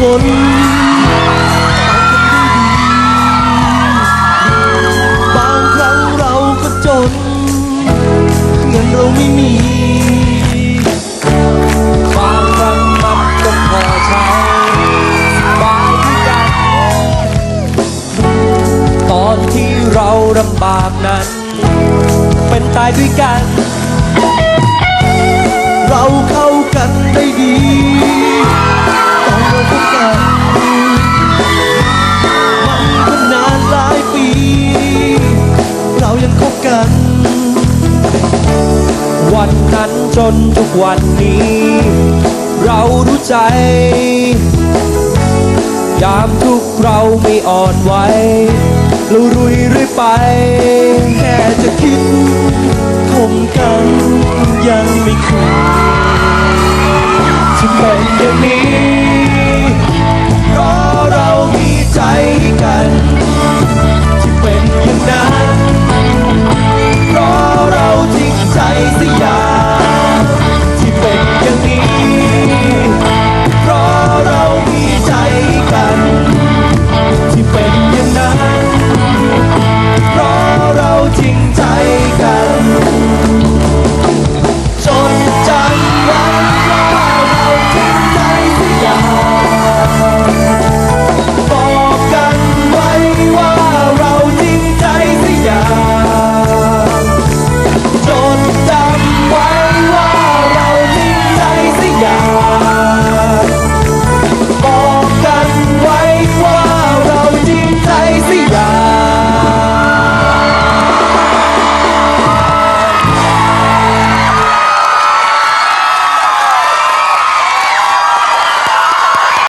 คนบางครั้งเราก็จน เงินเราไม่มี บางครั้งมันก็พอใช้บายด้วยกันตอนที่เราลำบากนั้น เป็นตายด้วยกัน จนทุกวันนี้ เรารู้ใจ ยามทุกเราไม่อ่อนไหวเรารุยเรื่อยไป แค่จะคิดคมกันยังไม่คุ้นที่เป็นอย่างนี้